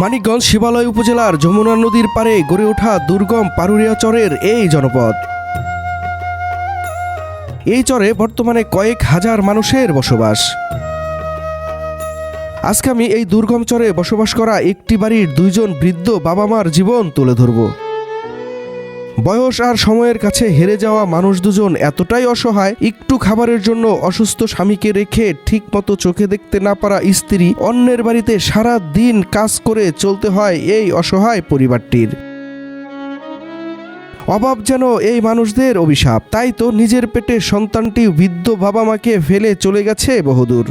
মানিকগঞ্জ শিবালয় উপজেলার যমুনা নদীর পারে গড়ে ওঠা দুর্গম পারুরিয়া চরের এই জনপদ। এই চরে বর্তমানে কয়েক হাজার মানুষের বসবাস। আজকে আমি এই দুর্গম চরে বসবাস করা একটি বাড়ির দুইজন বৃদ্ধ বাবা মার জীবন তুলে ধরব। বয়স আর সময়ের কাছে হেরে যাওয়া মানুষ দুজন এতটাই অসহায়, একটু খাবারের জন্য অসুস্থ স্বামীকে রেখে ঠিকমতো চোখে দেখতে না পারা স্ত্রী, অন্যের বাড়িতে সারা দিন কাজ করে চলতে হয় এই অসহায় পরিবারটির। অভাব যেন এই মানুষদের অভিশাপ, তাই তো নিজের পেটে সন্তানটি বৃদ্ধ বাবা মাকে ফেলে চলে গেছে বহুদূর।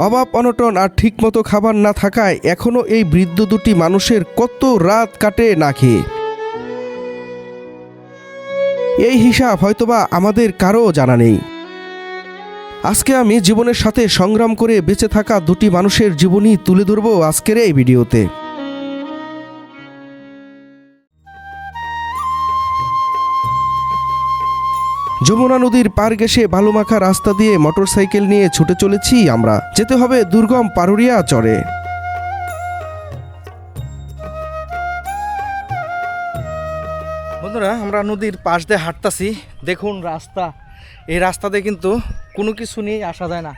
অভাব, অনটন আর ঠিকমতো খাবার না থাকায় এখনও এই বৃদ্ধ দুটি মানুষের কত রাত কাটে না খেয়ে। এই হিসাব হয়তোবা আমাদের কারও জানা নেই। আজকে আমি জীবনের সাথে সংগ্রাম করে বেঁচে থাকা দুটি মানুষের জীবনই তুলে ধরব আজকের এই ভিডিওতে। যমুনা নদীর পার ঘেসে বালুমাখা রাস্তা দিয়ে মোটরসাইকেল নিয়ে ছুটে চলেছি আমরা। যেতে হবে দুর্গম পারুরিয়া চরে। বন্ধুরা, আমরা নদীর পাশ দিয়ে হাঁটতাছি। দেখুন রাস্তা। এই রাস্তাতে কিন্তু কোনো কিছু নিয়ে আসা যায় না।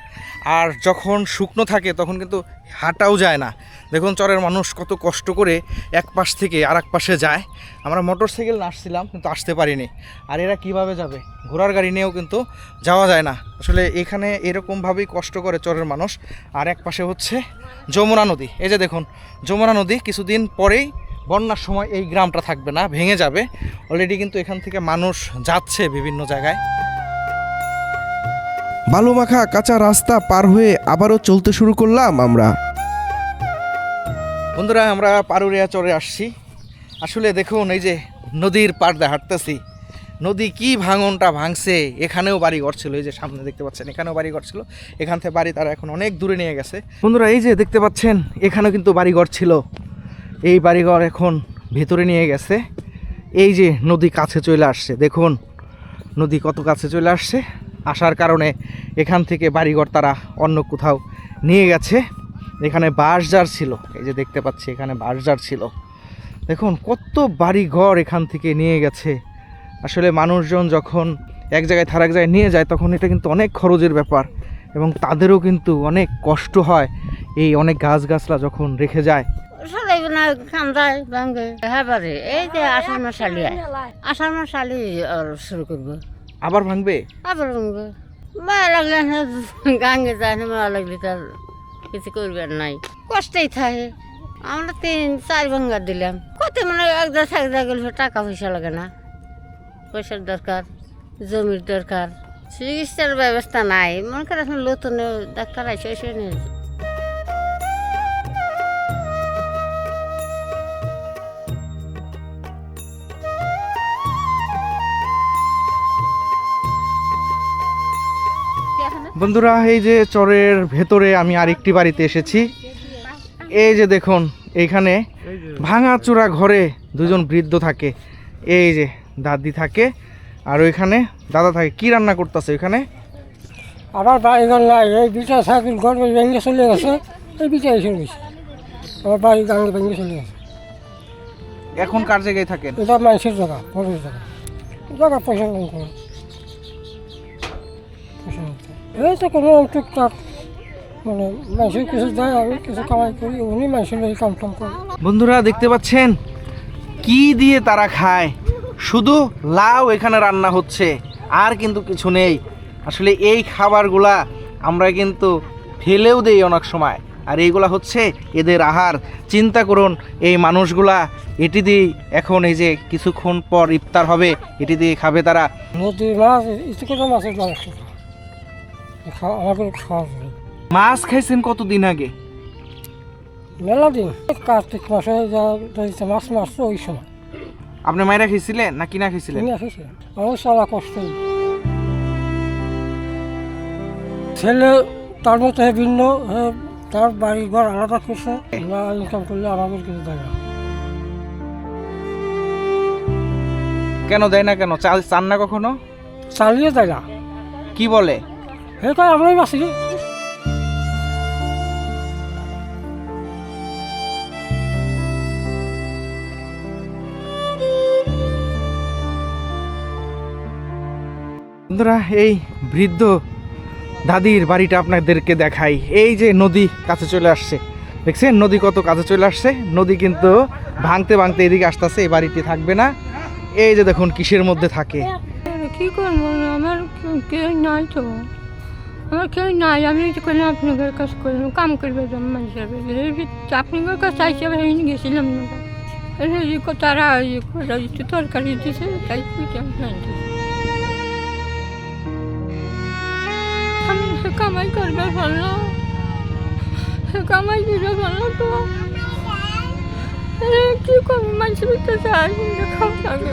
আর যখন শুকনো থাকে তখন কিন্তু হাঁটাও যায় না। দেখুন চরের মানুষ কত কষ্ট করে এক পাশ থেকে আর এক পাশে যায়। আমরা মোটর সাইকেল আসছিলাম কিন্তু আসতে পারিনি। আর এরা কীভাবে যাবে? ঘোড়ার গাড়ি নিয়েও কিন্তু যাওয়া যায় না। আসলে এখানে এরকমভাবেই কষ্ট করে চরের মানুষ। আর এক পাশে হচ্ছে যমুনা নদী। এই যে দেখুন, যমুনা নদী কিছুদিন পরেই বন্যার সময় এই গ্রামটা থাকবে না, ভেঙে যাবে। অলরেডি কিন্তু এখান থেকে মানুষ যাচ্ছে বিভিন্ন জায়গায়। বালুমাখা কাঁচা রাস্তা পার হয়ে আবারও চলতে শুরু করলাম আমরা। বন্ধুরা, আমরা পারুরিয়া চরে আসছি। আসলে দেখুন, এই যে নদীর পাড় হাঁটতেছি। নদী কি ভাঙনটা ভাঙছে, এখানেও বাড়ি ছিল, এই যে সামনে দেখতে পাচ্ছেন, এখানেও বাড়ি ছিল। এখান থেকে বাড়ি তারা এখন অনেক দূরে নিয়ে গেছে। বন্ধুরা, এই যে দেখতে পাচ্ছেন, এখানেও কিন্তু বাড়ি ছিল। এই বাড়িঘর এখন ভেতরে নিয়ে গেছে। এই যে নদী কাছে চলে আসছে, দেখুন, নদী কত কাছে চলে আসছে। আসার কারণে এখান থেকে বাড়িঘর তারা অন্য কোথাও নিয়ে গেছে। এখানে বাঁশঝাড় ছিল। এই যে দেখতে পাচ্ছি, এখানে বাঁশঝাড় ছিল। দেখুন, কত বাড়ি ঘর এখান থেকে নিয়ে গেছে। আসলে মানুষজন যখন এক জায়গায় থার এক জায়গায় নিয়ে যায়, তখন এটা কিন্তু অনেক খরচের ব্যাপার এবং তাদেরও কিন্তু অনেক কষ্ট হয় এই অনেক গাছগাছলা যখন রেখে যায়। হ্যাঁ এই যে শুরু করব। আবার ভাঙবে? আবার ভাঙবে। মায়া লাগলে গাঙ্গে যায় না মায়া লাগলে তার কিছু করবার নাই। কষ্টেই থাকে। আমরা তিন, চার ভাঙ্গা দিলাম। কত মানে একদা থাকদা গেলে টাকা পয়সা লাগে না। পয়সার দরকার, জমির দরকার। চিকিৎসার ব্যবস্থা নাই। মনে করে এখন নতুন ডাক্তার আছে এসে নিয়ে বন্ধুরা এই যে চরের ভেতরে আমি আরেকটি বাড়িতে এসেছি। এই যে দেখুন এইখানে ভাঙাচোরা ঘরে দুজন বৃদ্ধ থাকে। এই যে দাদি থাকে আর ওইখানে দাদা থাকে। কি রান্না করতেছে ওইখানে? আবার বাড়িঘর নাই এই বিটা সাইকেল ঘর ভেঙে চলে গেছে এই বিটা এসে গেছে। আমার বাড়ি গাঙ্গে ভেঙে চলে গেছে। এখন কার জায়গায় থাকেন? এটা মানুষের জায়গা পরের জায়গা। জায়গা পয়সা এই তো কোনো টুকটাক মানে মানুষের কিছু দেয় আমি কিছু কামাই করি উনি মানুষের এই কাম টাম করি। বন্ধুরা দেখতে পাচ্ছেন? কি দিয়ে তারা খায়? শুধু লাউ এখানে রান্না হচ্ছে আর কিন্তু কিছু নেই। আসলে এই খাবারগুলা আমরা কিন্তু ফেলেও দেই অনেক সময় আর এইগুলা হচ্ছে এদের আহার। চিন্তা করুন এই মানুষগুলা এটি দিয়ে এখন এই যে কিছুক্ষণ পর ইফতার হবে এটি দিয়ে খাবে তারা। মাছ আমাদের খাওয়া যায় মাছ খাইছেন কতদিন আগে? মেলা দিন। কার্তিক মাসে যা ধরেছে মাছ মারছে ওই সময়। আপনি মায়েরা খেয়েছিলেন না কিনা খেয়েছিলেন এসেছে আমার সারা কষ্ট ছেলে তার মতো ভিন্ন তার বাড়ি ঘর আলাদা করছে। না ইনকাম করলে আমাদের কিছু দেয় না। কেন দেয় না কেন? চাল চান না কখনো? চালিয়ে দেয় না। কি বলে? সেই আমরাই বন্ধুরা এই বৃদ্ধ দাদির বাড়িটা আপনাদেরকে দেখাই। এই যে নদী কাছে চলে আসছে। দেখছেন? নদী কত কাছে চলে আসছে? নদী কিন্তু ভাঙতে ভাঙতে এদিকে আসতেছে এই বাড়িটি থাকবে না। এই যে দেখুন কিসের মধ্যে থাকে? কি করব? আমার কেউ নাই তো। আমার কেউ নাই, আমি করলাম আপনাদের কাজ করলাম কাম করবে। এই যে আপনাদের কাছে আইসে আমি গেছিলাম। না তারা একটু তরকারি দিয়েছে তাই আমি কামাই করবে ভালো কামাই করবে ভালো তো। কি করব মানুষের ভিতরে খাওয়া লাগে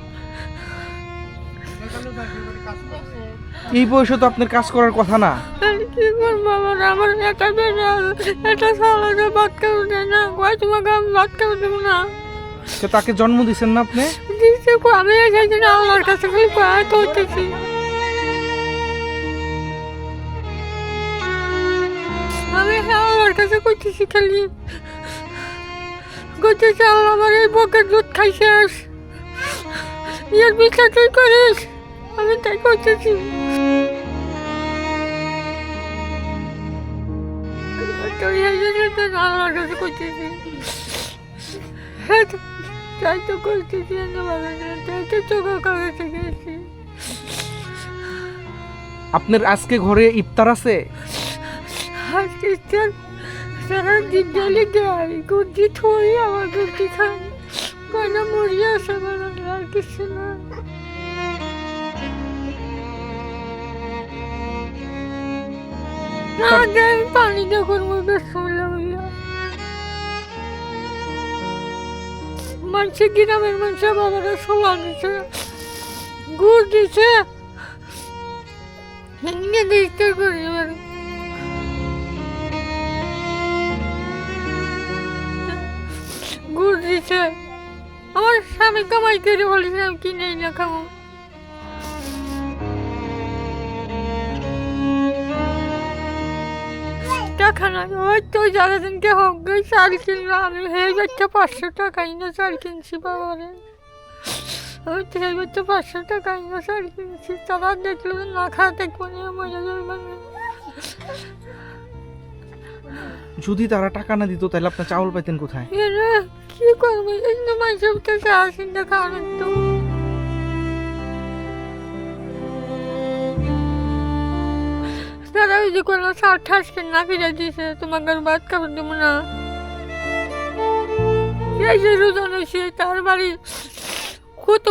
এই বয়সে তো আপনার কাজ করার কথা না। আমি কি করব আমার আমার একটা বেড়ে একটা সালাদে ভাত খাব না কয় তোমাকে আমি ভাত খাব দেবো না। তো তাকে জন্ম দিচ্ছেন না আপনি? দিচ্ছে আমি এসেছি না আমার কাছে খালি কয় করতেছি আমি আমার কাছে করতেছি খালি। করতেছি আল্লাহ আমার এই বকের দুধ খাই শেষ এর বিচার তুই করিস? আমি তাই করতেছি। তো কাছে করতেছি। তাই তো করতেছি তাই তো চোখের কাগজে গেছি। আপনার আজকে ঘরে ইফতার আছে? আজকে স্যার সারা দিন ডেলি দেয় গুজি থই আমার গুজি মরিয়া আর কিছু না। না পানি দেখুন মুই বেসমুল্লা বললাম গ্রামের মানুষের বাবারা সোলা দিছে। গুড় দিছে এমনি দেখতে করি গুড় দিছে। আমার স্বামী কামাই করে বলেছে, আমি কিনে না খাব। টাকা তো যারা দিনকে হোক চাল কিনলাম আমি হয়ে যাচ্ছে পাঁচশো টাকা না চাল কিনছি বাবারে। ওই তো হয়ে যাচ্ছে পাঁচশো টাকা না চাল কিনছি তারা দেখল না খাওয়া দেখব না মজা যাবে মানে। যদি তারা টাকা না দিত তাহলে আপনার চাউল পাইতেন কোথায়? কি করব? এই তো মানুষের কাছে আসেন খাওয়ানোর তো তারা ওই যে কোনো সার ঠাস না ফিরে দিয়েছে, তোমাকে আর ভাত খাবার দেবো না। এই যে রোজন সে কত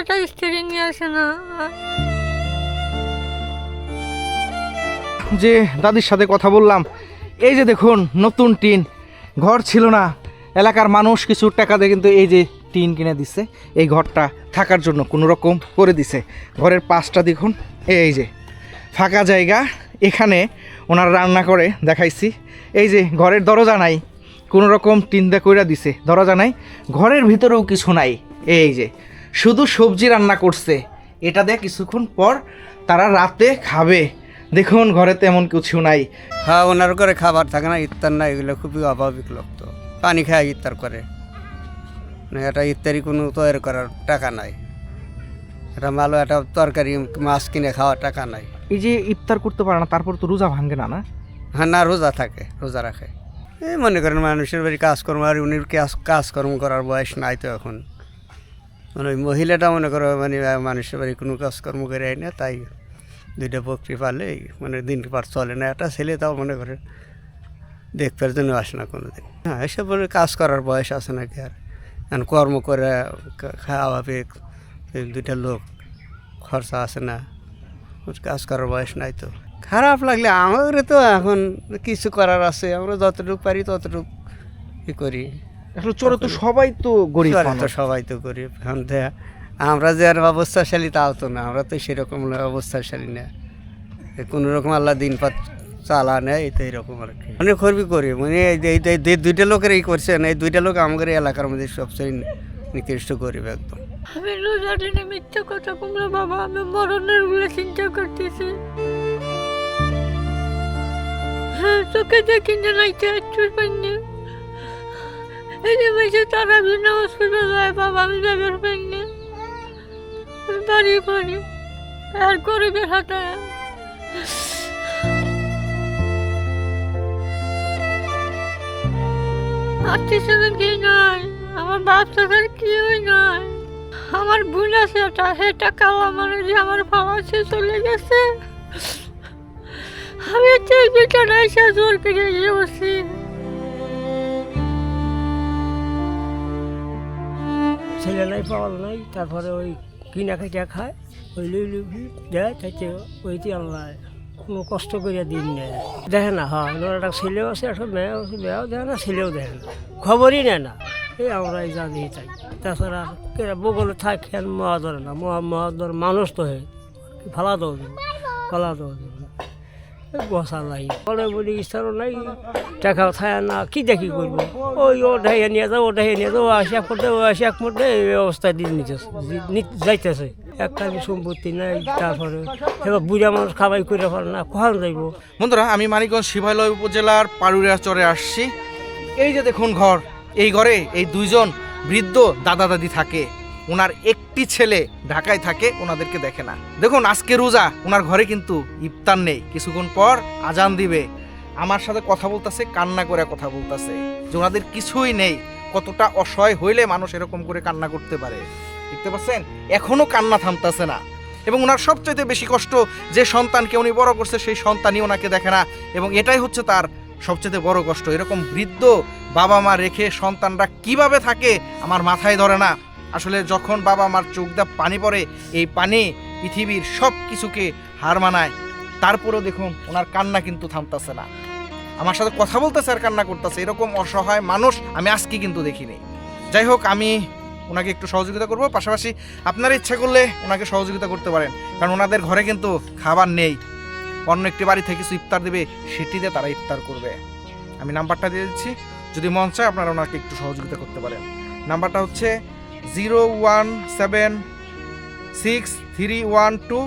একটা স্ত্রী নিয়ে আসে না। যে দাদির সাথে কথা বললাম, এই যে দেখুন, নতুন টিন। ঘর ছিল না, এলাকার মানুষ কিছু টাকা দিয়ে কিন্তু এই যে টিন কিনে দিচ্ছে এই ঘরটা থাকার জন্য কোনো রকম করে দিছে। ঘরের পাশটা দেখুন, এই যে। ফাঁকা জায়গা, এখানে ওনারা রান্না করে দেখাইছি। এই যে ঘরের দরজা নাই, কোনো রকম টিন দিয়ে কইরা দিছে, দরজা নাই, ঘরের ভিতরেও কিছু নাই। এই যে, শুধু সবজি রান্না করছে, এটা দিয়ে কিছুক্ষণ পর তারা রাতে খাবে। দেখুন, ঘরে তেমন কিছু নাই। হ্যাঁ ওনার ঘরে খাবার থাকে না, ইফতার না, এগুলো খুবই অভাবিক লোক তো। পানি খায়, ইফতার করে। না এটা ইত্যাদি কোনো তৈরি করার টাকা নাই। এটা মালো একটা তরকারি, মাছ কিনে খাওয়ার টাকা নাই। এই যে ইফতার করতে পারে না, তারপর তো রোজা ভাঙে না না? হ্যাঁ না, রোজা থাকে, রোজা রাখে। এই মনে করেন মানুষের বাড়ি কাজকর্ম আর উনি কাজ কাজকর্ম করার বয়স নাই তো এখন। মানে ওই মহিলাটা মনে করো মানে মানুষের বাড়ি কোনো কাজকর্ম করে আয় না, তাই দুইটা বকরি পালে মানে দিন পার চলে না। একটা ছেলে তাও মনে করে, দেখবার জন্য আসে না কোনো দিন হ্যাঁ এসব বলে কাজ করার বয়স আছে নাকি আর? এখন কর্ম করে খাওয়া পেয়ে দুইটা লোক খরচা আছে না। কাজ করার বয়স নাই তো। খারাপ লাগলে আমাদের তো এখন কিছু করার আছে আমরা যতটুকু পারি ততটুকু ই করি। আসলে চোরে তো সবাই তো গরিব তো সবাই তো গরিব। এখন আমরা যে আর অবস্থাশালী তাও তো না আমরা তো সেরকম অবস্থাশালী না। কোনো রকম আল্লাহ দিন পাত চালা নেয় এই তো এরকম আর কি। অনেক খরবি করি মানে এই দুইটা লোকের এই করছে না এই দুইটা লোক আমাদের এলাকার মধ্যে সবচেয়ে নিকৃষ্ট গরিব একদম। আমি রোজা দিনে মিথ্যা কথা বলব বাবা, আমি মরণেরগুলো চিন্তা করতেছি। হ্যাঁ চোখে দেখি না, নাইতে একটু পাইনি। এই যে মাসে তারা বিনা হসপিটাল যায় বাবা, আমি যাবার পাইনি। বাড়ি করি আর গরিবের হাতে। আত্মীয় স্বজন কেউ নাই, আমার বাপ থাকার কেউই নাই। আমার ভুল আছে, ওটা সেটা মানে যে আমার বাবা সে চলে গেছে। আমি এই বেটাটা এসে জোর করে বসি ছেলে নাই পাওয়াল নাই, তারপরে ওই কিনা খাইটা খায়, ওই লুই লুই দেয় তাইতে ওইটি আল্লাহ কোনো কষ্ট করিয়া দিন নেয়। দেখে না, হয়, ওনার একটা ছেলেও আছে, একটা মেয়েও আছে, মেয়েও দেখে না, ছেলেও দেখে না, খবরই নেয় না। এই আমরা এই যা দিয়ে তাই তাছাড়া বগলে থাক মহা ধরে না, মহা মহা ধরে মানুষ তো হে। ফালা দেওয়া যাবে ফালা দেওয়া বসা নাই বলে বলি ইচ্ছারও নাই টাকাও থাকে না, কি দেখি করব? ওই ও ঢাইয়া নিয়ে যাও ও ঢাইয়া নিয়ে যাও আসি এক মধ্যে ও আসি এক মধ্যে এই অবস্থায় দিন নিতেছে যাইতেছে। একটা সম্পত্তি নাই, তারপরে এবার বুড়া মানুষ খাবাই করে পারে না, কখন যাইব? বন্ধুরা, আমি মানিকগঞ্জ শিবালয় উপজেলার পাড়ুরিয়া চরে আসছি। এই যে দেখুন ঘর এই ঘরে এই দুইজন বৃদ্ধ দাদা দাদি থাকে। ওনার একটি ছেলে ঢাকায় থাকে ওনাদেরকে দেখে না। দেখুন, আজকে রোজা ওনার ঘরে কিন্তু ইফতার নেই। কিছুক্ষণ পর আজান দিবে। আমার সাথে কথা বলতেছে, কান্না করে কথা বলতেছে। যে ওনাদের কিছুই নেই। কতটা অসহায় হইলে মানুষ এরকম করে কান্না করতে পারে। দেখতে পাচ্ছেন? এখনও কান্না থামতাছে না। এবং ওনার সবচাইতে বেশি কষ্ট যে সন্তানকে উনি বড় করছে, সেই সন্তানই ওনাকে দেখে না। এবং এটাই হচ্ছে তার সবচেয়ে বড় কষ্ট। এরকম বৃদ্ধ বাবা মা রেখে সন্তানরা কীভাবে থাকে আমার মাথায় ধরে না। আসলে যখন বাবা মার চোখ দিয়ে পানি পড়ে, এই পানি পৃথিবীর সব কিছুকে হার মানায়। তারপরেও দেখুন ওনার কান্না কিন্তু থামতাছে না। আমার সাথে কথা বলতেছে আর কান্না করতেছে। এরকম অসহায় মানুষ আমি আজকে কিন্তু দেখিনি। যাই হোক, আমি ওনাকে একটু সহযোগিতা করব। পাশাপাশি আপনার ইচ্ছা করলে ওনাকে সহযোগিতা করতে পারেন। কারণ ওনাদের ঘরে কিন্তু খাবার নেই। অন্য একটি বাড়ি থেকে কিছু ইফতার দেবে সেটিতে তারা ইফতার করবে। আমি নাম্বারটা দিয়ে দিচ্ছি। যদি মন চায়, আপনারা ওনাকে একটু সহযোগিতা করতে পারেন। নাম্বারটা হচ্ছে zero one seven six three one two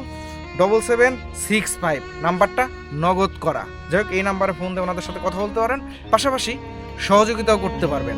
double seven six five. নাম্বারটা নগদ করা। যাই হোক, এই নাম্বারে ফোন দিয়ে ওনাদের সাথে কথা বলতে পারেন। পাশাপাশি সহযোগিতাও করতে পারবেন।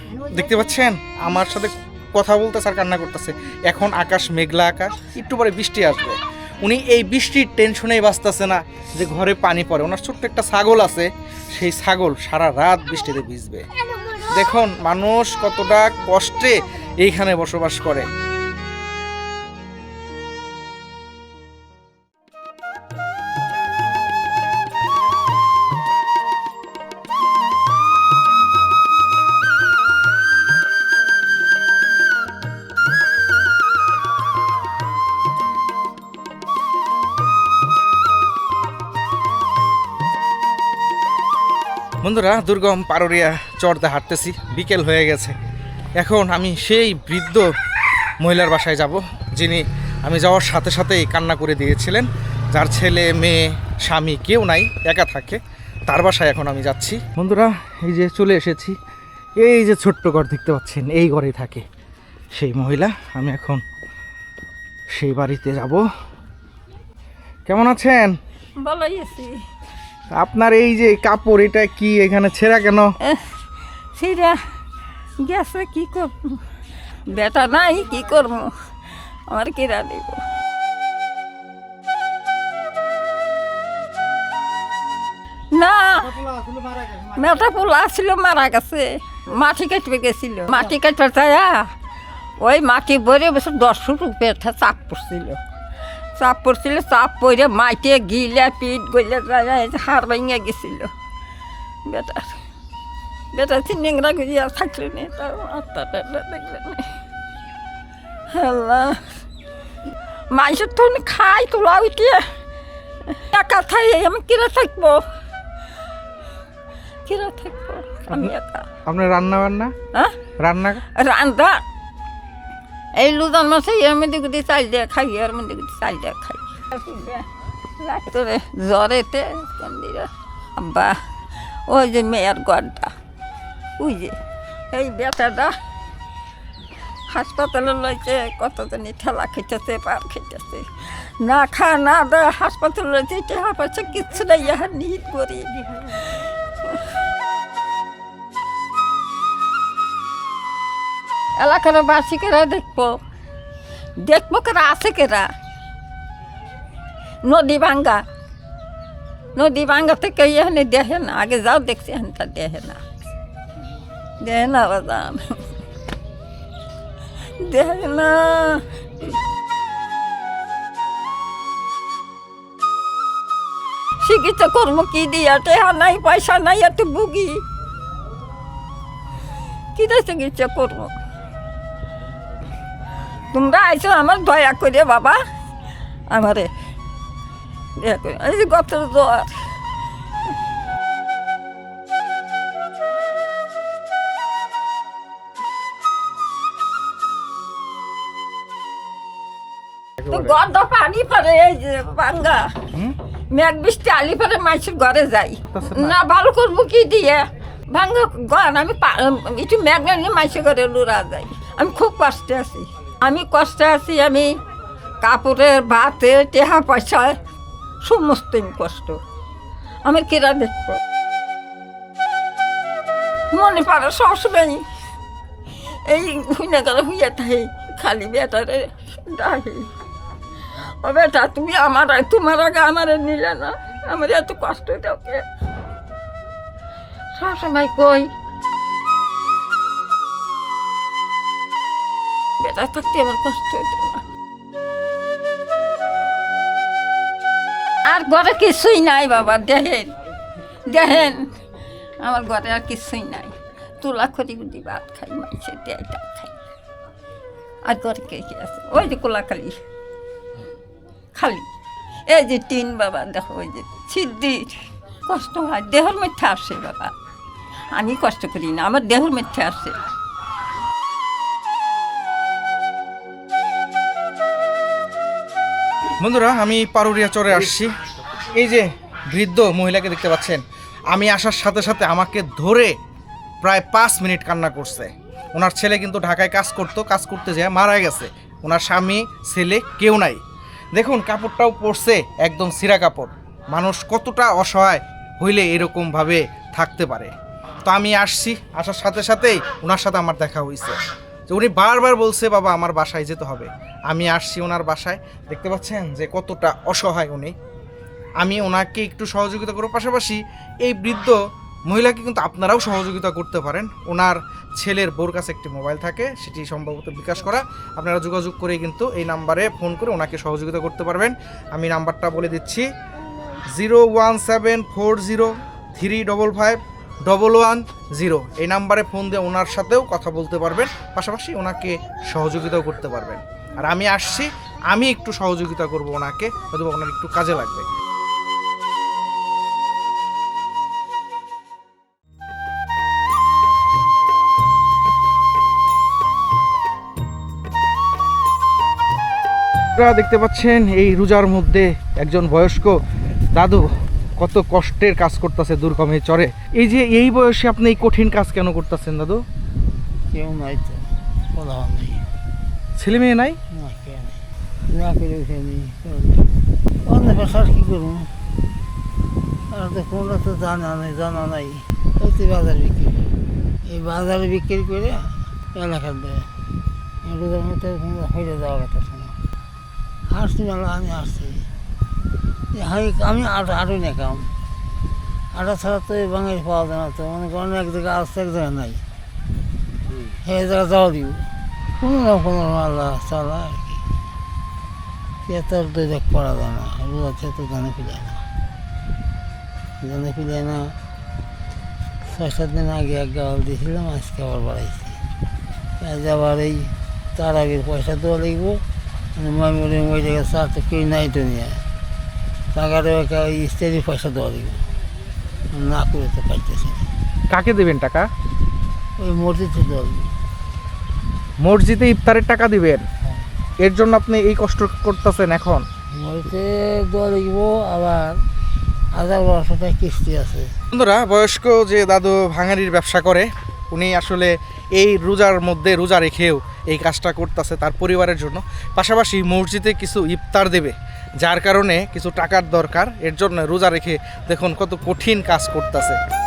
দেখতে পাচ্ছেন? আমার সাথে কথা বলতেছে আর কান্না করতেছে। এখন আকাশ মেঘলা আকাশ, একটু পরে বৃষ্টি আসবে। উনি এই বৃষ্টির টেনশনেই বাঁচতেছে না যে ঘরে পানি পড়ে। ওনার ছোট্ট একটা ছাগল আছে, সেই ছাগল সারা রাত বৃষ্টিতে ভিজবে। দেখুন, মানুষ কতটা কষ্টে এইখানে বসবাস করে। বন্ধুরা, দুর্গম পারুরিয়া চড়তে হাঁটতেছি, বিকেল হয়ে গেছে। এখন আমি সেই বৃদ্ধ মহিলার বাসায় যাব, যিনি আমি যাওয়ার সাথে সাথেই কান্না করে দিয়েছিলেন। যার ছেলে, মেয়ে, স্বামী কেউ নাই, একা থাকে, তার বাসায় এখন আমি যাচ্ছি। বন্ধুরা, এই যে চলে এসেছি, এই যে ছোট্ট ঘর দেখতে পাচ্ছেন, এই ঘরেই থাকে সেই মহিলা। আমি এখন সেই বাড়িতে যাব। কেমন আছেন? ভালোই আছি। আপনার এই যে কাপড়, এটা কি এখানে ছেঁড়া কেন? ছিঁড়া। গেছে, কি করব? বেটা নাই, কি করব? আমার কিরা দিব না মেটা পোলা ছিল, মারা গেছে। মাটি কাটবে গেছিল। মাটি চায়া ওই মাটি ভরে বসে দশ ফুট উপরে চাপ পড়ছিল। চাপ পড়ছিল চাপ পড়ে মাইটে গিলে গইলে যায় হাড় ভেঙে গেছিল। বেটার বেটা চিনিংরা গুজিয়া থাকলে নি তার আত্মাটা দেখলে নি। হ্যালো মাইসের তো খাই তোলা উঠিয়ে একা থাই আমি কিরা থাকব? কিরা থাকব? আমি একা। আপনার রান্না বান্না? হ্যাঁ? রান্না রান্দা এই লুদান মাসে এর মধ্যে গুদি চাল দিয়ে খাই, এর মধ্যে গুদি চাল দিয়ে খাই। তোরে জ্বরেতে আব্বা, ওই যে মেয়ের গড়টা, ওই যে, এই বেটাটা হাসপাতালে লইছে কতজনই ঠেলা খেতেছে, পার খেতেছে। না খা, না দে, হাসপাতালে লইছে, টেহা পয়সা কিচ্ছু নাই ইহা নিহিত করি এলাকার বাসিকেরা দেখব দেখব কেরা আছে কেরা নদী ভাঙ্গা নদী ভাঙ্গা থেকে এখানে দেখে না আগে যাও দেখছি এখানটা দেখে না দেখে না বাদাম দেখে না চিকিৎসা করব কি দিয়া টেহা নাই পয়সা নাই এত বুগি কি দিয়ে চিকিৎসা করব তোমরা আইছো আমার দয়া করে বাবা। আমারে দয়া করে এই যে গতর জ্বর গর্দ পানি পরে এই যে বাঙ্গা মেঘ বৃষ্টি আলি পরে মাছের ঘরে যাই। না ভালো করব কি দিয়ে? ভাঙ্গা গন আমি পা- একটু মেঘ নিয়ে মাছের ঘরে লুরা যাই। আমি খুব কষ্টে আছি। আমি কষ্টে আছি, আমি কাপড়ের ভাতে, টেহা পয়সায় সমস্ত কষ্ট। আমার কিরা দেখব? মনে পারে সবসময় এই হুইনা গেলে হুইয়া থাই, খালি বেটারে ডাহি। ও বেটা, তুমি আমার, তোমার আগে আমার নিলে না। আমার এত কষ্ট তোকে সবসময় কই বেটা থাকতে আমার কষ্ট আর ঘরে কিছুই নাই বাবা দেখেন দেখেন আমার ঘরে আর কিছুই নাই তোলা করি বুদ্ধি ভাত খাই মাইছে দেয় খাই আর ঘরে কে কে আছে ওই যে কোলাকালি খালি এই যে টিন বাবা দেখো ওই যে সিদ্ধির কষ্ট হয় দেহর মধ্যে আসে বাবা আমি কষ্ট করি না আমার দেহর মধ্যে আসে বন্ধুরা, আমি পারুরিয়া চরে আসছি। এই যে বৃদ্ধ মহিলাকে দেখতে পাচ্ছেন, আমি আসার সাথে সাথে আমাকে ধরে প্রায় পাঁচ মিনিট কান্না করছে। ওনার ছেলে কিন্তু ঢাকায় কাজ করতো, কাজ করতে যায় মারা গেছে। ওনার স্বামী, ছেলে কেউ নাই। দেখুন, কাপড়টাও পরছে একদম সিরা কাপড়। মানুষ কতটা অসহায় হইলে এরকমভাবে থাকতে পারে। তো আমি আসছি, আসার সাথে সাথেই ওনার সাথে আমার দেখা হয়েছে যে উনি বারবার বলছে, বাবা, আমার বাসায় যেতে হবে। আমি আসছি ওনার বাসায়। দেখতে পাচ্ছেন যে কতটা অসহায় উনি। আমি ওনাকে একটু সহযোগিতা করার পাশাপাশি এই বৃদ্ধ মহিলাকে কিন্তু আপনারাও সহযোগিতা করতে পারেন। ওনার ছেলের বোর কাছে একটি মোবাইল থাকে, সেটি সম্ভবত বিকাশ করা। আপনারা যোগাযোগ করে কিন্তু এই নাম্বারে ফোন করে ওনাকে সহযোগিতা করতে পারবেন। আমি নাম্বারটা বলে দিচ্ছি, zero one seven four zero three double five double one zero এই নাম্বারে ফোন দিয়ে ওনার সাথেও কথা বলতে পারবেন, পাশাপাশি ওনাকে সহযোগিতাও করতে পারবেন। আর আমি আসছি, আমি একটু সহযোগিতা করব ওনাকে, হয়তো ওনার একটু কাজে লাগবে। দেখতে পাচ্ছেন, এই রোজার মধ্যে একজন বয়স্ক দাদু কত কষ্টের কাজ করতেছে দুর্গমে চরে। এই যে এই বয়সে আপনি এই কঠিন কাজ কেন করতেছেন দাদু? কেউ নাই তো ছেলে মেয়ে নাই? না কেন করে অন্য কী করব? আর তো কোনটা তো জানা নেই জানা নাই। বাজার বিক্রি এই বাজারে বিক্রি করে এলাকার দেয়। রোজার মতো হইলে দেওয়া কথা শোনা হাসছি আমি হাসছি আমি আমি আটা আটই না কাম আটা ছাড়া তো এই বাঙালি পাওয়া যায় না তো মনে করেন এক জায়গায় আসতে এক জায়গায় নাই। সেই জায়গায় যাওয়া দিব। কোনো না কোনো আল্লাহ চালা আর কি। পেতার তো দেখ করা যায় না রোজা তো জানে ফিরায় না জানে ফিরায় না ছয় সাত দিন আগে এক গাওয়াল দিয়েছিলাম আজকে আবার বাড়াইছি। আজ আবার এই তার আগের পয়সা দেওয়া লাগবো মানে ময়মুরি ওই জায়গায় চা তো কেউ নাই তো নিয়ে। টাকাটা স্ত্রী পয়সা দেওয়া লাগবে না করে তো পাইতেছি কাকে দেবেন টাকা? ওই মসজিদে দেওয়া লাগবে মসজিদে ইফতারের টাকা দিবেন? এর জন্য আপনি এই কষ্ট করতেছেন এখন? মসজিদে দেওয়া লাগব আবার হাজার বারোশো টাকা কিস্তি আছে। বন্ধুরা বয়স্ক যে দাদু ভাঙারির ব্যবসা করে উনি আসলে এই রোজার মধ্যে রোজা রেখেও এই কাজটা করতেছে তার পরিবারের জন্য। পাশাপাশি মসজিদে কিছু ইফতার দেবে। যার কারণে কিছু টাকার দরকার এর জন্য রোজা রেখে দেখুন কত কঠিন কাজ করতেছে।